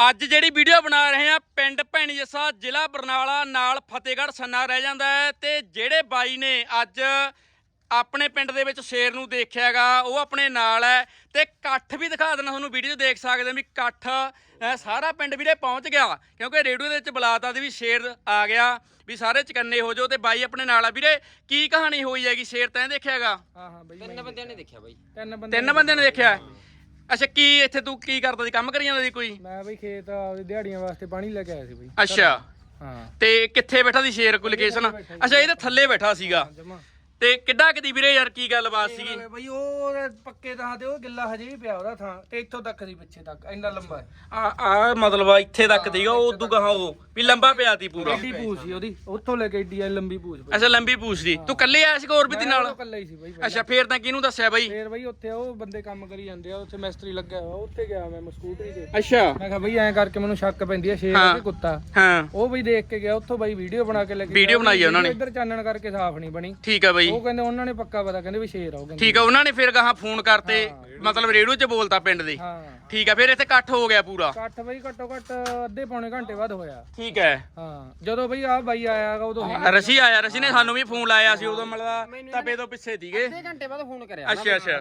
ਅੱਜ ਜਿਹੜੀ ਵੀਡੀਓ ਬਣਾ ਰਹੇ ਆ ਪਿੰਡ ਭੈਣੀ ਜੱਸਾ ਜ਼ਿਲ੍ਹਾ ਬਰਨਾਲਾ ਨਾਲ ਫਤਿਹਗੜ੍ਹ ਸੰਨਾ ਰਹਿ ਜਾਂਦਾ ਹੈ ਤੇ ਜਿਹੜੇ ਬਾਈ ਨੇ ਅੱਜ ਆਪਣੇ ਪਿੰਡ ਦੇ ਵਿੱਚ ਸ਼ੇਰ ਨੂੰ ਦੇਖਿਆਗਾ ਉਹ ਆਪਣੇ ਨਾਲ ਹੈ ਤੇ ਇਕੱਠ ਵੀ ਦਿਖਾ ਦੇਣਾ ਤੁਹਾਨੂੰ ਵੀਡੀਓ ਦੇਖ ਸਕਦੇ ਹੋ ਵੀ ਇਕੱਠ ਸਾਰਾ ਪਿੰਡ ਵੀਰੇ ਪਹੁੰਚ ਗਿਆ ਕਿਉਂਕਿ ਰੇਡੀਓ ਦੇ ਵਿੱਚ ਬੁਲਾਤਾ ਦੀ ਵੀ ਸ਼ੇਰ ਆ ਗਿਆ ਵੀ ਸਾਰੇ ਚਕੰਨੇ ਹੋ ਜਾਓ ਤੇ ਬਾਈ ਆਪਣੇ ਨਾਲ ਆ। ਵੀਰੇ ਕੀ ਕਹਾਣੀ ਹੋਈ ਹੈਗੀ ਸ਼ੇਰ ਤੈਂ ਦੇਖਿਆਗਾ ਹਾਂ ਹਾਂ ਬਈ ਤਿੰਨ ਬੰਦਿਆਂ ਨੇ ਦੇਖਿਆ ਬਾਈ। ਤਿੰਨ ਬੰਦੇ ਤਿੰਨ ਬੰਦਿਆਂ ਨੇ ਦੇਖਿਆ? ਅੱਛਾ ਕੀ ਇੱਥੇ ਤੂੰ ਕੀ ਕਰਦਾ ਸੀ? ਕੰਮ ਕਰੀ ਜਾਂਦਾ ਸੀ ਕੋਈ? ਮੈਂ ਬਈ ਖੇਤ ਆਪਦੀ ਦਿਹਾੜੀਆਂ ਵਾਸਤੇ ਪਾਣੀ ਲੈ ਕੇ ਆਇਆ ਸੀ ਬਈ। ਅੱਛਾ। ਹਾਂ। ਤੇ ਕਿੱਥੇ ਬੈਠਾ ਸੀ ਸ਼ੇਰ ਕੋਈ ਲੋਕੇਸ਼ਨ ਅੱਛਾ ਇਹਦੇ ਥੱਲੇ ਬੈਠਾ ਸੀਗਾ। ਜਮਾ। ਤੇ ਕਿੱਡਾ ਕਿਦੀ ਵੀਰੇ ਯਾਰ ਕੀ ਗੱਲਬਾਤ ਸੀਗੀ? ਬਈ ਉਹ ਪੱਕੇ ਥਾਂ ਤੇ ਉਹ ਗਿੱਲਾ ਹਜੇ ਵੀ ਪਿਆ ਉਹਦਾ ਥਾਂ ਤੇ ਇੱਥੋਂ ਤੱਕ ਸੀ ਪਿੱਛੇ ਤੱਕ ਇੰਨਾ ਲੰਬਾ ਹੈ। ਆ ਆ ਮਤਲਬ ਆ ਇੱਥੇ ਤੱਕ ਸੀਗਾ ਉਹ ਉਦੋਂ ਗਾਹਾਂ ਉਹ ਵੀ ਲੰਬਾ ਪਿਆ ਸੀ ਪੂਰਾ। ਏਡੀ ਪੂਛ ਸੀ ਉਹਦੀ ਉੱਥੋਂ ਲੈ ਕੇ ਏਡੀ ਐ ਲੰਬੀ ਪੂਛ ਬਈ। ਅੱਛਾ ਲੰਬੀ ਪੂਛ ਸੀ ਤੂੰ ਕੱਲੇ ਆਇਆ ਸੀਗਾ ਹੋਰ ਵੀ ਤੇ ਨਾਲ? ਇਕੱਲਾ ਹੀ ਸੀ ਬਈ ਅੱਛਾ ਫੇਰ ਤਾਂ ਕਿਹਨੂੰ ਦੱਸਿਆ ਬਾਈ? ਫੇਰ ਬਈ ਉੱਥੇ ਉਹ ਬੰਦੇ ਕੰਮ ਕਰੀ ਜਾਂਦੇ ਆ ਉੱਥੇ ਮਿਸਤਰੀ ਲੱਗਿਆ ਹੋਇਆ ਉੱਥੇ ਗਿਆ ਮੈਂ ਸਕੂਟਰੀ ਤੇ। ਅੱਛਾ। ਮੈਂ ਕਿਹਾ ਬਈ ਐਂ ਕਰਕੇ ਮੈਨੂੰ ਸ਼ੱਕ ਪੈਂਦੀ ਹੈ। ਸ਼ੇਰ। ਤੇ ਕੁੱਤਾ। ਹਾਂ। ਉਹ ਬਈ ਦੇਖ ਕੇ ਗਿਆ ਉੱਥੋਂ ਬਈ ਵੀਡੀਓ ਬਣਾ ਕੇ ਲੈ ਕੇ ਵੀਡੀਓ ਗਿਆ। ਬਣਾਈ ਆ ਉਹਨਾਂ ਨੇ। ਇੱਧਰ ਚਾਨਣ ਕਰਕੇ ਸਾਫ਼ ਨਹੀਂ ਬਣੀ। ਠੀਕ ਆ ਬਾਈ। ਉਹ ਕਹਿੰਦੇ ਉਹਨਾਂ ਨੇ ਪੱਕਾ ਪਤਾ ਕਹਿੰਦੇ ਵੀ ਸ਼ੇਰ ਆ ਉਹ ਕਹਿੰਦੇ ਠੀਕ ਆ ਉਹਨਾਂ ਨੇ ਫੇਰ ਗਾਹਾਂ ਫੋਨ ਕਰਤੇ ਮਤਲਬ ਰੇਡੀਓ 'ਚ ਬੋਲਤਾ ਪਿੰਡ ਦੇ। ਹਾਂ। ਠੀਕ ਆ ਫੇਰ ਇੱਥੇ ਇਕੱਠ ਹੋ ਗਿਆ ਪੂਰਾ। ਇਕੱਠ ਬਈ ਘੱਟੋ ਘੱਟ ਅੱਧੇ ਪੌਣੇ ਘੰਟੇ ਬਾਅਦ ਹੋਇਆ। ਠੀਕ ਹੈ। ਹਾਂ ਜਦੋਂ ਬਈ ਆ ਬਾਈ ਆਇਆਗਾ ਉਦੋਂ ਰਸੀ ਆਇਆ ਰਸੀ ਨੇ ਸਾਨੂੰ ਵੀ ਫੋਨ ਲਾਇਆ ਸੀ ਉਦੋਂ ਮਤਲਬ ਤਪੇ ਤੋਂ ਪਿੱਛੇ ਸੀਗੇ। ਅੱਧੇ ਘੰਟੇ ਬਾਅਦ ਫੋਨ ਕਰਿਆ। ਅੱਛਾ ਅੱਛਾ।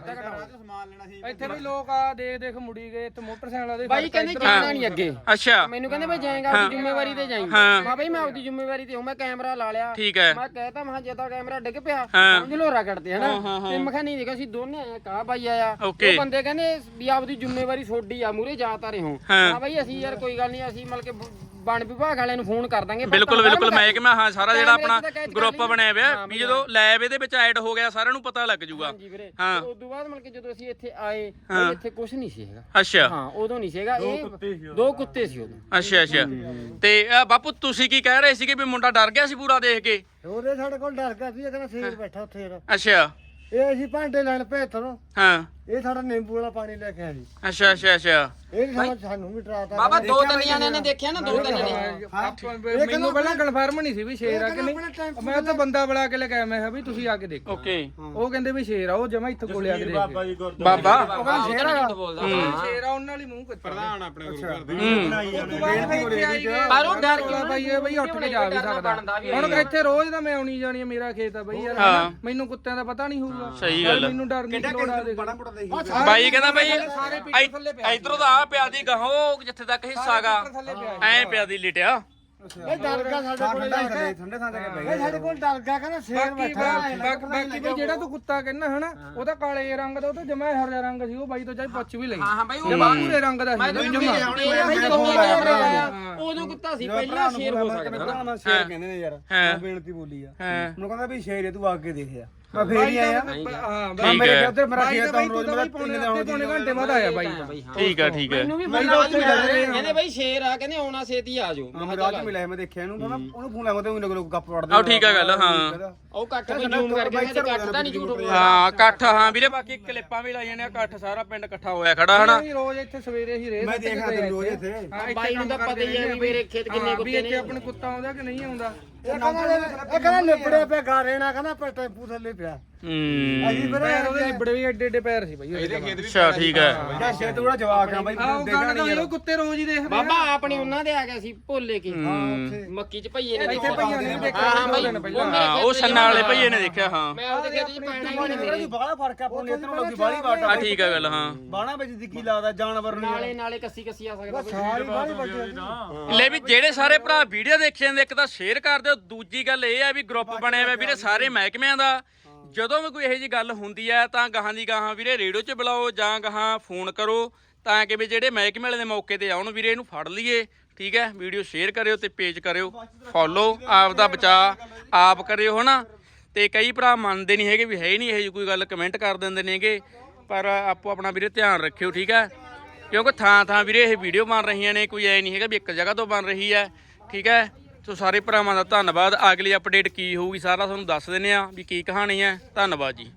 ਇੱਥੇ ਵੀ ਲੋਕ ਆ ਦੇਖ ਦੇਖ ਮੁੜੀ ਗਏ ਤੇ ਮੋਟਰਸਾਈਕਲ ਦੇ ਬਾਈ ਕਹਿੰਦੇ ਜਾਣਾ ਨਹੀਂ ਅੱਗੇ। ਅੱਛਾ। ਮੈਨੂੰ ਕਹਿੰਦੇ ਬਈ ਜਾਏਗਾ ਆਪਣੀ ਜ਼ਿੰਮੇਵਾਰੀ ਤੇ ਜਾਈਂ। ਹਾਂ। ਮੈਂ ਬਈ ਮੈਂ ਆਪਦੀ ਜ਼ਿੰਮੇਵਾਰੀ ਤੇ ਹੂੰ ਮੈਂ ਕੈਮਰਾ ਲਾ ਲਿਆ। ਠੀਕ ਹੈ। ਮੈਂ ਕਹਿਤਾ ਮੈਂ ਜੇ ਤਾਂ ਕੈਮਰਾ ਡਿੱਗ ਪਿਆ। ਹਾਂ। ਸਮਝ ਲੋ ਹਨਾ ਹਾਂ, ਹਾਂ, ਹਾਂ। ਤੇ ਮੈਂ ਕਿਹਾ ਨਹੀਂ ਦੇਖੋ ਅਸੀਂ ਦੋਨੇ ਆਏ ਕਾ ਬਾਈ ਆਇਆ Okay। ਉਹ ਬੰਦੇ ਕਹਿੰਦੇ ਵੀ ਆਪਦੀ ਜ਼ਿੰਮੇਵਾਰੀ ਛੋਡੀ ਆ ਮੂਰੇ ਜਾ ਤਾਂ ਰਹੋ ਹਾਂ। ਹਾਂ ਬਾਈ ਅਸੀਂ ਯਾਰ ਕੋਈ ਗੱਲ ਨਹੀਂ ਅਸੀਂ ਮਤਲਬ ਕਿ ਬ- ਵਣ ਵਿਭਾਗ ਵਾਲਿਆਂ ਨੂੰ ਫੋਨ ਕਰ ਦਾਂਗੇ ਬਿਲਕੁਲ ਬਿਲਕੁਲ ਮੈਂ ਕਿ ਮੈਂ ਹਾਂ ਸਾਰਾ ਜਿਹੜਾ ਆਪਣਾ ਗਰੁੱਪ। ਬਣਿਆ ਹੋਇਆ ਵੀ ਜਦੋਂ ਲੈਬ ਇਹਦੇ ਵਿੱਚ ਐਡ ਹੋ ਗਿਆ ਸਾਰਿਆਂ ਨੂੰ ਪਤਾ ਲੱਗ ਜੂਗਾ ਹਾਂ। ਉਸ ਤੋਂ ਬਾਅਦ ਮਤਲਬ ਕਿ ਜਦੋਂ ਅਸੀਂ ਇੱਥੇ ਆਏ ਇੱਥੇ ਕੁਝ ਨਹੀਂ ਸੀ ਹੈਗਾ। ਅੱਛਾ। ਹਾਂ ਉਦੋਂ ਨਹੀਂ ਸੀਗਾ ਇਹ ਦੋ ਕੁੱਤੇ ਸੀ ਉਦੋਂ। ਅੱਛਾ ਅੱਛਾ। ਤੇ ਬਾਪੂ ਤੁਸੀਂ ਕੀ ਕਹਿ ਰਹੇ ਸੀਗੇ ਵੀ ਮੁੰਡਾ ਡਰ ਗਿਆ ਸੀ ਪੂਰਾ ਦੇਖ ਕੇ? ਉਹਦੇ ਸਾਡੇ ਕੋਲ ਡਰ ਗਿਆ ਸੀ ਇਹ ਕਹਿੰਦਾ ਸ਼ੇਰ ਬੈਠਾ ਉੱਥੇ। ਅੱਛਾ। ਇਹ ਅਸੀਂ ਭਾਂਡੇ ਲੈਣ ਭੇਜ ਤੋਂ ਹਾਂ। ਇਹ ਸਾਡਾ ਨਿੰਬੂ ਵਾਲਾ ਪਾਣੀ ਲੈ ਕੇ ਆਇਆ ਜੀ। ਅੱਛਾ ਅੱਛਾ ਅੱਛਾ। ਇਹ ਸਾਨੂੰ- ਸਾਨੂੰ ਵੀ ਡਰਾਤਾ। ਬਾਬਾ ਦੋ ਤਿੰਨ ਜਣਿਆਂ ਨੇ ਦੇਖਿਆ ਨਾ ਦੋ ਤਿੰਨ ਨੇ। ਮੈਨੂੰ ਪਹਿਲਾਂ ਕਨਫਰਮ ਨਹੀਂ ਸੀ ਵੀ ਸ਼ੇਰ ਆ ਕਿ ਨਹੀਂ। ਮੈਂ ਉੱਥੇ ਬੰਦਾ ਬੁਲਾ ਕੇ ਲੈ ਕੇ ਆਇਆ ਮੈਂ ਕਿਹਾ ਵੀ ਤੁਸੀਂ ਆ ਕੇ ਦੇਖੋ। ਓਕੇ। ਉਹ ਕਹਿੰਦੇ ਵੀ ਸ਼ੇਰ ਆ ਉਹ ਜਮਾ ਇੱਥੇ ਕੋਲੇ ਆ ਕੇ ਦੇਖ ਬਾਬਾ ਉਹ ਕਹਿੰਦਾ ਸ਼ੇਰ ਆ। ਬੋਲਦਾ। ਸ਼ੇਰ ਆ ਉਹਨਾਂ ਲਈ ਮੂੰਹ ਕਿੱਥੇ ਪ੍ਰਧਾਨ ਆਪਣੇ ਗੁਰੂ ਘਰ ਦੇ ਤੋਂ ਪਰ ਉਹ ਡਰ ਰੌਲਾ ਬਾਈ ਇਹ ਬਈ ਉੱਠ ਕੇ ਜਾ ਵੀ ਸਕਦਾ। ਹੁਣ ਇੱਥੇ ਰੋਜ਼ ਦਾ ਮੈਂ ਆਉਣੀ ਜਾਣੀ ਆ, ਮੇਰਾ ਖੇਤ ਆ ਬਈ ਯਾਰ। ਮੈਨੂੰ ਕੁੱਤਿਆਂ ਦਾ ਪਤਾ ਨਹੀਂ ਹੋਊਗਾ। ਸਹੀ ਗੱਲ। ਮੈਨੂੰ ਡਰ ਨਹੀਂ ਲੋੜ ਆ ਦੇਖ ਬਾਈ ਕਹਿੰਦਾ ਬਾਈ ਇਧਰੋਂ ਦਾ ਆ ਪਿਆ ਦੀ ਗਾਹੋ ਜਿੱਥੇ ਤੱਕ ਹਿੱਸਾਗਾ ਐ ਪਿਆ ਦੀ ਲਿਟਿਆ। ਇਹ ਡਰ ਗਿਆ ਸਾਡੇ ਕੋਲ ਠੰਡੇ ਠੰਡੇ ਥਾਂ ਤੇ ਇਹ ਸਾਡੇ ਕੋਲ ਡਰ ਗਿਆ ਕਹਿੰਦਾ ਸ਼ੇਰ ਬਾਕੀ ਬੈਠਾ ਬਾਕੀ ਬਾਕੀ ਬਈ ਜਿਹੜਾ ਤੂੰ ਕੁੱਤਾ ਕਹਿੰਦਾ ਹਨਾ ਉਹਦਾ ਕਾਲੇ ਰੰਗ ਦਾ ਉਹ ਤਾਂ ਜਮਾ ਹਰਾ ਰੰਗ ਸੀ ਉਹ ਬਾਈ ਤੋਂ ਚਾਹੀ ਪੁੱਛ ਵੀ ਲਈ। ਹਾਂ ਬਾਈ ਉਹ ਪੂਰੇ ਰੰਗ ਦਾ ਸੀ ਜਮਾ। ਉਦੋਂ ਕੁੱਤਾ ਸੀ ਪਹਿਲਾਂ ਸ਼ੇਰ ਹੋ ਸਕਦਾ ਸ਼ੇਰ ਕਹਿੰਦੇ ਨੇ ਯਾਰ ਹਾਂ। ਬੇਨਤੀ ਬੋਲੀ ਆ। ਹਾਂ। ਉਹਨੂੰ ਕਹਿੰਦਾ ਵੀ ਸ਼ੇਰ ਹੈ ਤੂੰ ਆ ਕੇ ਦੇਖਿਆ ਮੈਂ ਫੇਰ ਹੀ ਆਇਆ ਹਾਂ ਮੈਂ ਠੀਕ ਮੇਰੇ ਹੈ। ਉੱਧਰ ਮੇਰਾ ਬਾਈ ਖੇਤ ਤਾਂ ਬਾਈ ਰੋਜ਼ ਤੂੰ ਮੇਰਾ ਤਾਂ ਤਿੰਨ ਦਿਨ ਪੌਣੇ ਘੰਟੇ ਬਾਅਦ ਆਇਆ ਬਾਈ। ਠੀਕ ਆ ਠੀਕ ਹੈ ਮੈਨੂੰ ਵੀ ਬਾਈ ਫੋਨ ਉੱਥੇ ਜਾ ਰਹੇ ਆ। ਕਹਿੰਦੇ ਬਾਈ ਸ਼ੇਰ ਆ ਕਹਿੰਦੇ ਆਉਣਾ ਛੇਤੀ ਆ ਜਾਓ। ਮੈਂ ਰਾਤ ਮਿਲਿਆ ਮੈਂ ਦੇਖਿਆ ਇਹਨੂੰ ਕਹਿੰਦਾ ਉਹਨੂੰ ਫੋਨ ਤੇ ਉਹਨੂੰ ਲੋਕ ਗੱਪ ਵੜਦੇ ਆਹ ਠੀਕ ਆ ਗੱਲ, ਹਾਂ। ਉਹ ਕੱਟ ਕੇ ਜ਼ੂਮ ਕਰਕੇ ਕਹਿੰਦੇ ਕੱਟ ਤਾਂ ਨਹੀਂ ਝੂਠ ਹਾਂ ਇਕੱਠ ਹਾਂ ਵੀਰੇ ਬਾਕੀ ਕਲਿੱਪਾਂ ਵੀ ਲਾਈਆਂ ਨੇ ਇਕੱਠ ਸਾਰਾ ਪਿੰਡ ਇਕੱਠਾ ਹੋਇਆ ਖੜਾ ਹਨਾ? ਅਸੀਂ ਰੋਜ਼ ਇੱਥੇ ਸਵੇਰੇ ਹੀ ਰੇਸ ਮੈਂ ਦੇਖਦਾ ਤੇ ਰੋਜ਼ ਇੱਥੇ। ਬਾਈ ਨੂੰ ਤਾਂ ਪਤਾ ਹੀ ਆ ਵੀ ਮੇਰੇ ਖੇਤ ਕਿੰਨੇ ਕੁੱਤੇ ਨੇ। ਆਪਣੇ ਕੁੱਤਾ ਆਉਂਦਾ ਕਿ ਨਹੀਂ ਆਉਂਦਾ? ਇਹ ਕਹਿੰਦਾ ਇਹ ਕਹਿੰਦਾ ਲਿਪੜਿਆ ਪਿਆ ਗਾ ਰੇਣਾ ਕਹਿੰਦਾ ਪਰ ਟੈਂਪੂ ਥੱਲੇ ਪਿਆ। ਹੂੰ। ਅਸੀਂ ਫਿਰ ਪੈਰ ਉਹਦੇ ਲਿਬੜੇ ਵੀ ਐਡੇ ਐਡੇ ਪੈਰ ਸੀ ਬਾਈ ਇਹਦੇ ਖੇਤ ਅੱਛਾ ਠੀਕ ਹੈ ਜਾਂ ਸ਼ੇਰ ਥੋੜਾ ਜਵਾਕ ਆ ਬਾਈ ਆਹ ਉਹ ਦੇਖਣਾ ਗੱਲ ਨਹੀਂ ਤਾਂ ਉਹ ਕੁੱਤੇ ਰੋਜ਼ ਹੀ ਦੇਖਦੇ ਬਾਬਾ ਆਪਣੀ ਉਹਨਾਂ ਦੇ ਆ ਗਿਆ ਸੀ ਭੋਲੇ ਕੇ। ਹੂੰ। ਮੱਕੀ ਚ ਭਈਏ ਨੇ ਇੱਥੇ ਦੇਖਿਆ। ਭਈਆ ਨੇ ਦੇਖਿਆ ਹਾਂ ਹਾਂ ਦੋ ਬਾਈ ਦਿਨ ਪਹਿਲਾਂ। ਹਾਂ ਉਹ ਸੰਨਾ ਵਾਲੇ ਭਈਏ ਨੇ ਦੇਖਿਆ ਹਾਂ। ਮੈਂ ਉਹਦੇ ਖੇਤ ਚ ਪੈਣਾ ਹੀ ਨਹੀਂ ਮੇਰੇ ਬਾਹਲਾ ਫ਼ਰਕ ਆ ਪੁੰਨੇ ਇਧਰੋਂ ਲੋਕੀ ਬਾਹਲੀ ਵਾਟ ਆ। ਠੀਕ ਆ ਗੱਲ ਹਾਂ। ਬਾਣਾ ਵਿੱਚ ਦੀ ਕੀ ਲੱਗਦਾ ਜਾਨਵਰ ਨੂੰ ਨਾਲੇ ਨਾਲੇ ਕੱਸੀ ਕੱਸੀ ਆ ਸਕਦਾ ਕੋਈ। ਸਾਰੀ ਬਾਹਲੀ ਵੱਡੀ ਲੈ ਵੀ ਜਿਹੜੇ ਸਾਰੇ ਭਰਾ ਵੀਡੀਓ ਦੇਖੇ ਜਾਂਦੇ ਇੱਕ ਤਾਂ ਸ਼ੇਅਰ ਕਰ ਦਿਓ ਦੂਜੀ ਗੱਲ ਇਹ ਆ ਵੀ ਗਰੁੱਪ ਬਣਿਆ ਹੋਇਆ ਵੀਰੇ ਸਾਰੇ ਮਹਿਕਮਿਆਂ ਦਾ। ਜਦੋਂ ਵੀ ਕੋਈ ਇਹੋ ਜੀ ਗੱਲ ਹੁੰਦੀ ਹੈ ਤਾਂ ਗਾਹਾਂ ਦੀ ਗਾਹਾਂ ਵੀਰੇ ਰੇਡੀਓ 'ਚ ਬੁਲਾਓ ਜਾਂ ਗਾਹਾਂ ਫੋਨ ਕਰੋ, ਤਾਂ ਕਿ ਵੀ ਜਿਹੜੇ ਮਹਿਕਮੇ ਵਾਲੇ ਦੇ ਮੌਕੇ ਤੇ ਆਉਣ ਵੀਰੇ ਇਹਨੂੰ ਫੜ ਲਈਏ, ਠੀਕ ਹੈ? ਵੀਡੀਓ ਸ਼ੇਅਰ ਕਰਿਓ ਤੇ ਪੇਜ ਕਰਿਓ, ਫੋਲੋ ਆਪ ਦਾ ਬਚਾ ਆਪ ਕਰਿਓ, ਹਨਾ? ਤੇ ਕਈ ਭਰਾ ਮੰਨਦੇ ਨਹੀਂ ਹੈਗੇ ਵੀ ਹੈ ਹੀ ਨਹੀਂ ਇਹ ਜਿਹੀ ਕੋਈ ਗੱਲ ਕਮੈਂਟ ਕਰ ਦਿੰਦੇ ਨੇਗੇ ਪਰ ਆਪੋ ਆਪਣਾ ਵੀਰੇ ਧਿਆਨ ਰੱਖਿਓ, ਠੀਕ ਹੈ? ਕਿਉਂਕਿ ਥਾਂ ਥਾਂ ਵੀਰੇ ਇਹ ਵੀਡੀਓ ਬਣ ਰਹੀਆਂ ਨੇ, ਕੋਈ ਐ ਨਹੀਂ ਹੈਗਾ ਵੀ ਇੱਕ ਜਗ੍ਹਾ ਤੋਂ ਬਣ ਰਹੀ ਹੈ, ਠੀਕ ਹੈ? ਸੋ ਸਾਰੇ ਭਰਾਵਾਂ ਦਾ ਧੰਨਵਾਦ। ਅਗਲੀ ਅਪਡੇਟ ਕੀ ਹੋਊਗੀ ਸਾਰਾ ਤੁਹਾਨੂੰ ਦੱਸ ਦਿੰਨੇ ਆ ਵੀ ਕੀ ਕਹਾਣੀ ਹੈ। ਧੰਨਵਾਦ ਜੀ।